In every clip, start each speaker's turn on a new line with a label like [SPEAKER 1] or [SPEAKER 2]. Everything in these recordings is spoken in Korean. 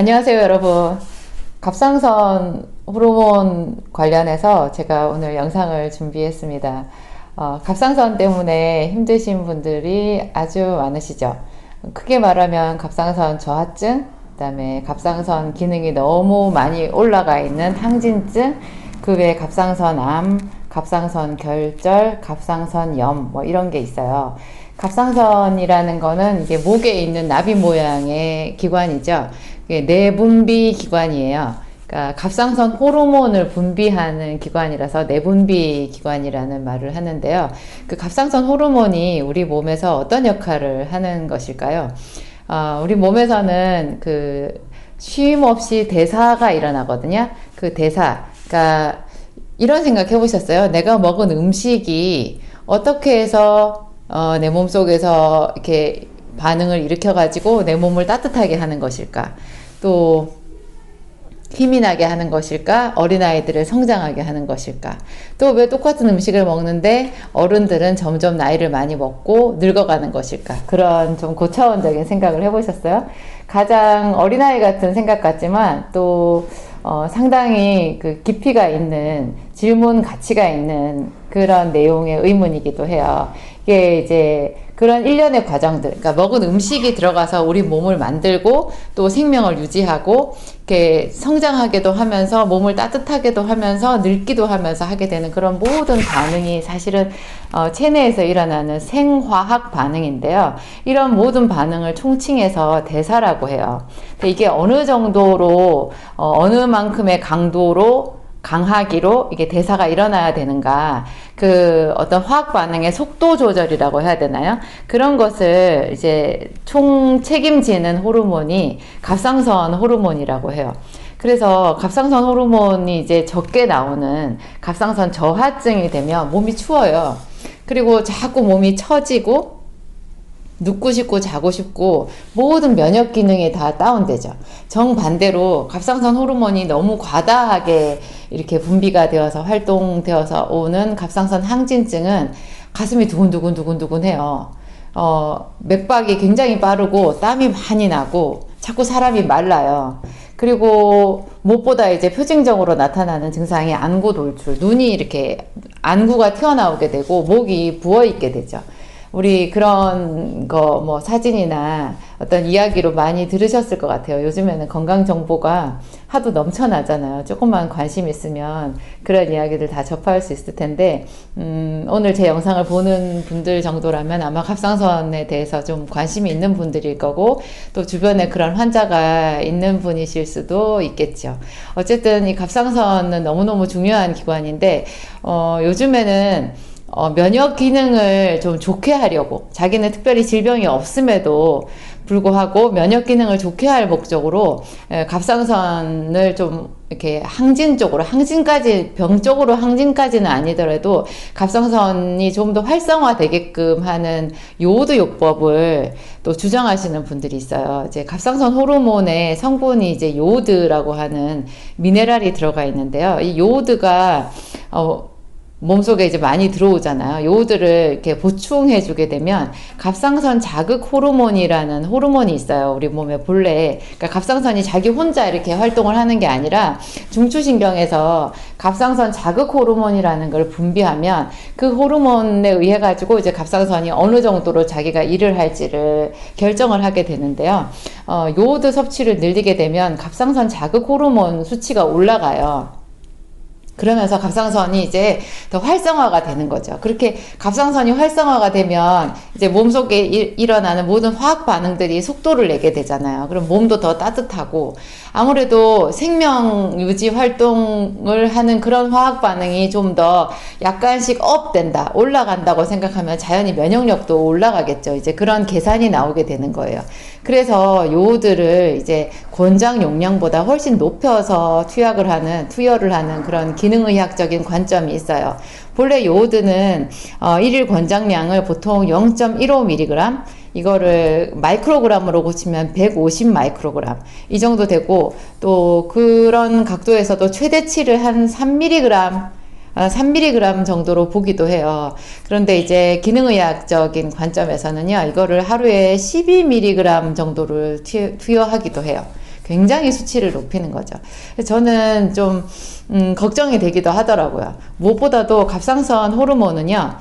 [SPEAKER 1] 안녕하세요, 여러분. 갑상선 호르몬 관련해서 제가 오늘 영상을 준비했습니다. 어, 갑상선 때문에 힘드신 분들이 아주 많으시죠. 크게 말하면 갑상선 저하증, 그 다음에 갑상선 기능이 너무 많이 올라가 있는 항진증, 그 외에 갑상선 암, 갑상선 결절, 갑상선 염, 뭐 이런 게 있어요. 갑상선이라는 거는 이게 목에 있는 나비 모양의 기관이죠. 내분비 기관이에요. 그러니까 갑상선 호르몬을 분비하는 기관이라서 내분비 기관이라는 말을 하는데요. 그 갑상선 호르몬이 우리 몸에서 어떤 역할을 하는 것일까요? 어, 우리 몸에서는 그 쉼 없이 대사가 일어나거든요. 그 대사, 그러니까 이런 생각 해보셨어요? 내가 먹은 음식이 어떻게 해서 어, 내 몸속에서 이렇게 반응을 일으켜가지고 내 몸을 따뜻하게 하는 것일까? 또 힘이 나게 하는 것일까? 어린아이들을 성장하게 하는 것일까? 또 왜 똑같은 음식을 먹는데 어른들은 점점 나이를 많이 먹고 늙어가는 것일까? 그런 좀 고차원적인 생각을 해보셨어요? 가장 어린아이 같은 생각 같지만 또 어, 상당히 그 깊이가 있는 질문 가치가 있는 그런 내용의 의문이기도 해요. 이게 이제 그런 일련의 과정들, 그러니까 먹은 음식이 들어가서 우리 몸을 만들고 또 생명을 유지하고 이렇게 성장하게도 하면서 몸을 따뜻하게도 하면서 늙기도 하면서 하게 되는 그런 모든 반응이 사실은 어, 체내에서 일어나는 생화학 반응인데요. 이런 모든 반응을 총칭해서 대사라고 해요. 이게 어느 정도로 어, 어느 만큼의 강도로 강하기로 이게 대사가 일어나야 되는가 그 어떤 화학 반응의 속도 조절이라고 해야 되나요? 그런 것을 이제 총 책임지는 호르몬이 갑상선 호르몬이라고 해요. 그래서 갑상선 호르몬이 이제 적게 나오는 갑상선 저하증이 되면 몸이 추워요. 그리고 자꾸 몸이 처지고 눕고 싶고 자고 싶고 모든 면역 기능이 다 다운되죠. 정반대로 갑상선 호르몬이 너무 과다하게 이렇게 분비가 되어서 활동되어서 오는 갑상선 항진증은 가슴이 두근두근 두근두근 해요. 어, 맥박이 굉장히 빠르고 땀이 많이 나고 자꾸 사람이 말라요. 그리고 무엇보다 이제 표징적으로 나타나는 증상이 안구 돌출, 눈이 이렇게 안구가 튀어나오게 되고 목이 부어 있게 되죠. 우리 그런 거 뭐 사진이나 어떤 이야기로 많이 들으셨을 것 같아요. 요즘에는 건강 정보가 하도 넘쳐나잖아요. 조금만 관심 있으면 그런 이야기들 다 접할 수 있을 텐데, 음, 오늘 제 영상을 보는 분들 정도라면 아마 갑상선에 대해서 좀 관심이 있는 분들일 거고, 또 주변에 그런 환자가 있는 분이실 수도 있겠죠. 어쨌든 이 갑상선은 너무너무 중요한 기관인데, 어, 요즘에는 어, 면역 기능을 좀 좋게 하려고 자기는 특별히 질병이 없음에도 불구하고 면역 기능을 좋게 할 목적으로 에, 갑상선을 좀 이렇게 항진 쪽으로 항진까지 병 쪽으로 항진까지는 아니더라도 갑상선이 좀 더 활성화 되게끔 하는 요오드 요법을 또 주장하시는 분들이 있어요. 이제 갑상선 호르몬의 성분이 이제 요오드라고 하는 미네랄이 들어가 있는데요. 이 요오드가 어, 몸속에 이제 많이 들어오잖아요. 요들을 이렇게 보충해 주게 되면 갑상선 자극 호르몬이라는 호르몬이 있어요. 우리 몸에 본래. 그러니까 갑상선이 자기 혼자 이렇게 활동을 하는 게 아니라 중추신경에서 갑상선 자극 호르몬이라는 걸 분비하면 그 호르몬에 의해 가지고 이제 갑상선이 어느 정도로 자기가 일을 할지를 결정을 하게 되는데요. 어, 요오드 섭취를 늘리게 되면 갑상선 자극 호르몬 수치가 올라가요. 그러면서 갑상선이 이제 더 활성화가 되는 거죠. 그렇게 갑상선이 활성화가 되면 이제 몸 속에 일, 일어나는 모든 화학 반응들이 속도를 내게 되잖아요. 그럼 몸도 더 따뜻하고 아무래도 생명 유지 활동을 하는 그런 화학 반응이 좀 더 약간씩 업 된다, 올라간다고 생각하면 자연히 면역력도 올라가겠죠. 이제 그런 계산이 나오게 되는 거예요. 그래서 요오드를 이제 권장 용량보다 훨씬 높여서 투약을 하는, 투여를 하는 그런 기능의학적인 관점이 있어요. 본래 요오드는 어, 일일 권장량을 보통 0.15mg, 이거를 마이크로그램으로 고치면 150 마이크로그램 이 정도 되고 또 그런 각도에서도 최대치를 한 3mg 3mg 정도로 보기도 해요. 그런데 이제 기능의학적인 관점에서는요, 이거를 하루에 12mg 정도를 투여하기도 해요. 굉장히 수치를 높이는 거죠. 저는 좀 음, 걱정이 되기도 하더라고요. 무엇보다도 갑상선 호르몬은요.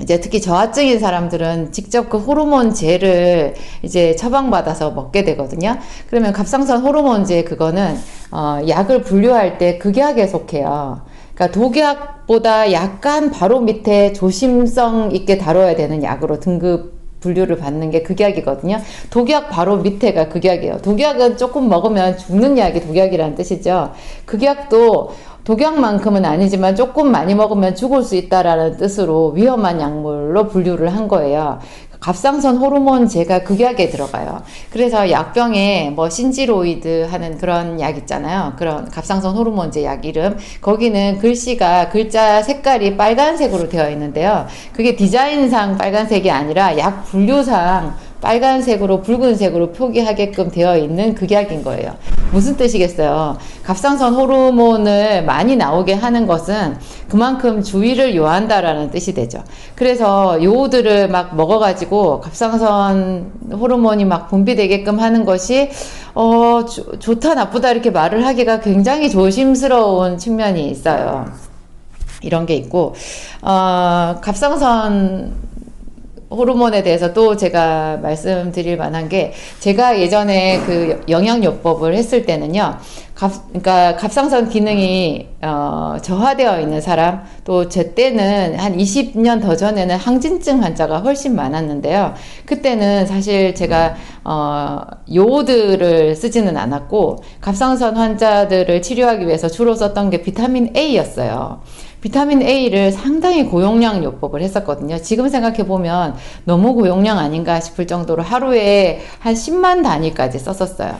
[SPEAKER 1] 이제 특히 저하증인 사람들은 직접 그 호르몬제를 이제 처방받아서 먹게 되거든요. 그러면 갑상선 호르몬제 그거는 어, 약을 분류할 때 극약에 속해요. 그러니까 독약보다 약간 바로 밑에 조심성 있게 다뤄야 되는 약으로 등급 분류를 받는 게 극약이거든요. 독약 바로 밑에가 극약이에요. 독약은 조금 먹으면 죽는 약이 독약이라는 뜻이죠. 극약도 독약만큼은 아니지만 조금 많이 먹으면 죽을 수 있다라는 뜻으로 위험한 약물로 분류를 한 거예요. 갑상선 호르몬 제가 극약에 들어가요. 그래서 약병에 뭐 신지로이드 하는 그런 약 있잖아요. 그런 갑상선 호르몬제 약 이름. 거기는 글씨가 글자 색깔이 빨간색으로 되어 있는데요. 그게 디자인상 빨간색이 아니라 약 분류상 빨간색으로 붉은색으로 표기하게끔 되어 있는 극약인 거예요. 무슨 뜻이겠어요? 갑상선 호르몬을 많이 나오게 하는 것은 그만큼 주의를 요한다라는 뜻이 되죠. 그래서 요오드를 막 먹어가지고 갑상선 호르몬이 막 분비되게끔 하는 것이 어, 조, 좋다 나쁘다 이렇게 말을 하기가 굉장히 조심스러운 측면이 있어요. 이런 게 있고 어, 갑상선 호르몬에 대해서 또 제가 말씀드릴 만한 게 제가 예전에 그 영양요법을 했을 때는요. 갑, 그러니까 갑상선 기능이 어, 저하되어 있는 사람 또 제 때는 한 20년 더 전에는 항진증 환자가 훨씬 많았는데요. 그때는 사실 제가 어, 요오드를 쓰지는 않았고 갑상선 환자들을 치료하기 위해서 주로 썼던 게 비타민 A였어요. 비타민 A를 상당히 고용량 요법을 했었거든요. 지금 생각해보면 너무 고용량 아닌가 싶을 정도로 하루에 한 10만 단위까지 썼었어요.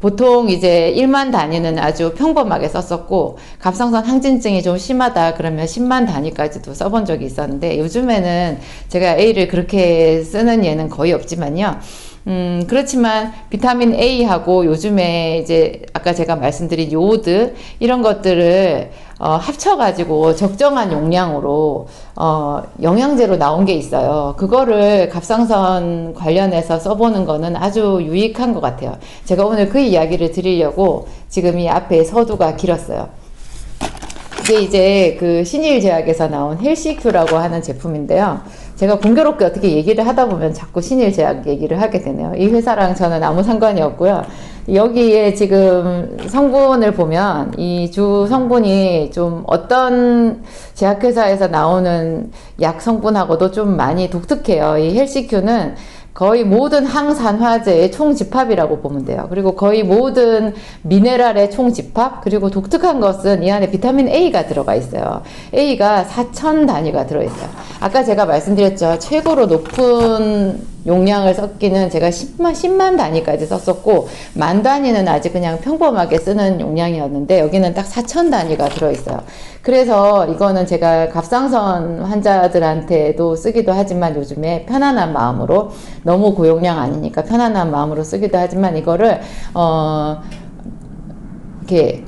[SPEAKER 1] 보통 이제 1만 단위는 아주 평범하게 썼었고 갑상선 항진증이 좀 심하다 그러면 10만 단위까지도 써본 적이 있었는데 요즘에는 제가 A를 그렇게 쓰는 예는 거의 없지만요. 음, 그렇지만 비타민 A하고 요즘에 이제 아까 제가 말씀드린 요오드 이런 것들을 어, 합쳐가지고 적정한 용량으로 어, 영양제로 나온 게 있어요. 그거를 갑상선 관련해서 써보는 거는 아주 유익한 것 같아요. 제가 오늘 그 이야기를 드리려고 지금 이 앞에 서두가 길었어요. 이게 이제 그 신일제약에서 나온 헬시큐라고 하는 제품인데요. 제가 공교롭게 어떻게 얘기를 하다 보면 자꾸 신일제약 얘기를 하게 되네요. 이 회사랑 저는 아무 상관이 없고요. 여기에 지금 성분을 보면 이 주 성분이 좀 어떤 제약회사에서 나오는 약 성분하고도 좀 많이 독특해요. 이 헬시큐는 거의 모든 항산화제의 총집합이라고 보면 돼요. 그리고 거의 모든 미네랄의 총집합, 그리고 독특한 것은 이 안에 비타민 A가 들어가 있어요. A가 4천 단위가 들어있어요. 아까 제가 말씀드렸죠. 최고로 높은 용량을 썼기는 제가 10만, 10만 단위까지 썼었고, 만 단위는 아직 그냥 평범하게 쓰는 용량이었는데, 여기는 딱 4천 단위가 들어있어요. 그래서 이거는 제가 갑상선 환자들한테도 쓰기도 하지만 요즘에 편안한 마음으로, 너무 고용량 아니니까 편안한 마음으로 쓰기도 하지만, 이거를, 어, 이렇게,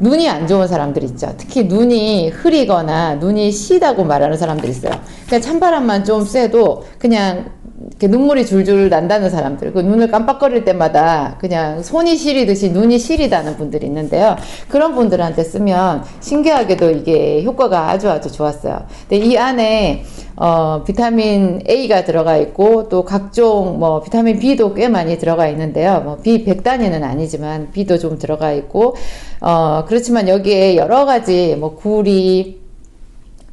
[SPEAKER 1] 눈이 안 좋은 사람들 있죠. 특히 눈이 흐리거나 눈이 시다고 말하는 사람들 있어요. 그냥 찬바람만 좀 쐬도 그냥 이렇게 눈물이 줄줄 난다는 사람들, 그 눈을 깜빡거릴 때마다 그냥 손이 시리듯이 눈이 시리다는 분들이 있는데요. 그런 분들한테 쓰면 신기하게도 이게 효과가 아주 아주 좋았어요. 근데 이 안에 어, 비타민 A가 들어가 있고 또 각종 뭐 비타민 B도 꽤 많이 들어가 있는데요. 뭐 B 100단위는 아니지만 B도 좀 들어가 있고 어, 그렇지만 여기에 여러 가지 뭐 구리,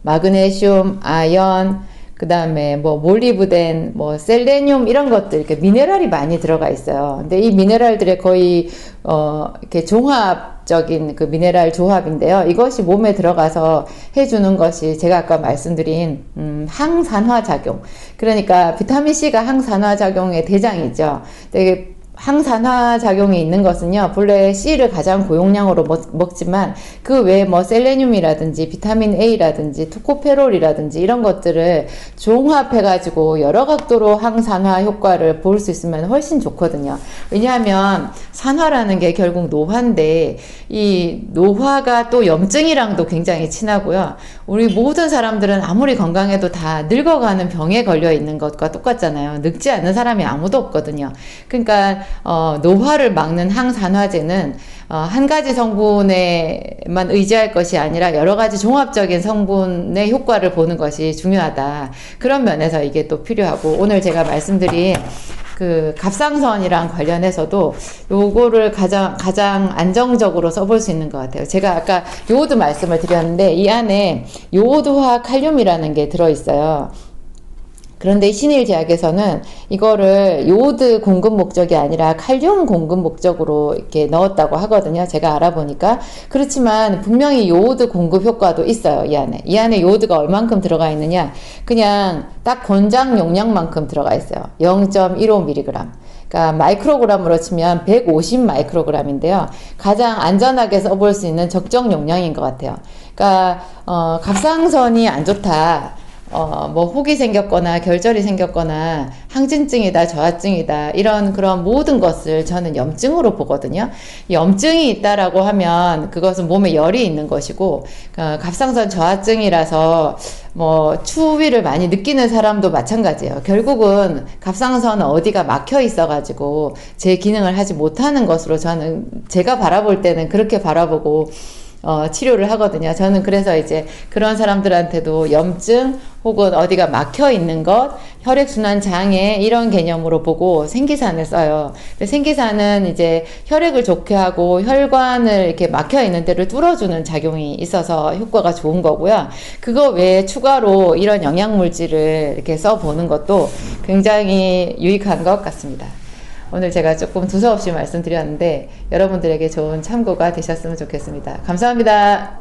[SPEAKER 1] 마그네슘, 아연, 그 다음에 뭐 몰리브덴, 뭐 셀레늄 이런 것들 이렇게 미네랄이 많이 들어가 있어요. 근데 이 미네랄들의 거의 어 이렇게 종합적인 그 미네랄 조합인데요. 이것이 몸에 들어가서 해주는 것이 제가 아까 말씀드린 음, 항산화 작용. 그러니까 비타민 C가 항산화 작용의 대장이죠. 되게 항산화 작용이 있는 것은요, 본래 C를 가장 고용량으로 먹, 지만그 외에 뭐 셀레늄이라든지 비타민 A라든지 투코페롤이라든지 이런 것들을 종합해 가지고 여러 각도로 항산화 효과를 볼 수 있으면 훨씬 좋거든요. 왜냐하면 산화라는 게 결국 노화인데 이 노화가 또 염증이랑도 굉장히 친하고요. 우리 모든 사람들은 아무리 건강해도 다 늙어가는 병에 걸려 있는 것과 똑같잖아요. 늙지 않는 사람이 아무도 없거든요. 그러니까 어, 노화를 막는 항산화제는 어, 한 가지 성분에만 의지할 것이 아니라 여러 가지 종합적인 성분의 효과를 보는 것이 중요하다. 그런 면에서 이게 또 필요하고 오늘 제가 말씀드린 그 갑상선이랑 관련해서도 요거를 가장 가장 안정적으로 써볼 수 있는 것 같아요. 제가 아까 요오드 말씀을 드렸는데 이 안에 요오드와 칼륨이라는 게 들어 있어요. 그런데 신일 제약에서는 이거를 요오드 공급 목적이 아니라 칼륨 공급 목적으로 이렇게 넣었다고 하거든요. 제가 알아보니까. 그렇지만 분명히 요오드 공급 효과도 있어요. 이 안에. 이 안에 요오드가 얼만큼 들어가 있느냐. 그냥 딱 권장 용량만큼 들어가 있어요. 0.15mg. 그러니까 마이크로그램으로 치면 150 마이크로그램인데요. 가장 안전하게 써볼 수 있는 적정 용량인 것 같아요. 그러니까 어, 갑상선이 안 좋다. 어, 뭐, 혹이 생겼거나, 결절이 생겼거나, 항진증이다, 저하증이다, 이런 그런 모든 것을 저는 염증으로 보거든요. 염증이 있다라고 하면 그것은 몸에 열이 있는 것이고, 어, 갑상선 저하증이라서 뭐, 추위를 많이 느끼는 사람도 마찬가지예요. 결국은 갑상선 어디가 막혀 있어 가지고 제 기능을 하지 못하는 것으로 저는 제가 바라볼 때는 그렇게 바라보고, 어, 치료를 하거든요. 저는 그래서 이제 그런 사람들한테도 염증 혹은 어디가 막혀 있는 것, 혈액순환 장애 이런 개념으로 보고 생기산을 써요. 생기산은 이제 혈액을 좋게 하고 혈관을 이렇게 막혀 있는 데를 뚫어주는 작용이 있어서 효과가 좋은 거고요. 그거 외에 추가로 이런 영양물질을 이렇게 써보는 것도 굉장히 유익한 것 같습니다. 오늘 제가 조금 두서없이 말씀드렸는데 여러분들에게 좋은 참고가 되셨으면 좋겠습니다. 감사합니다.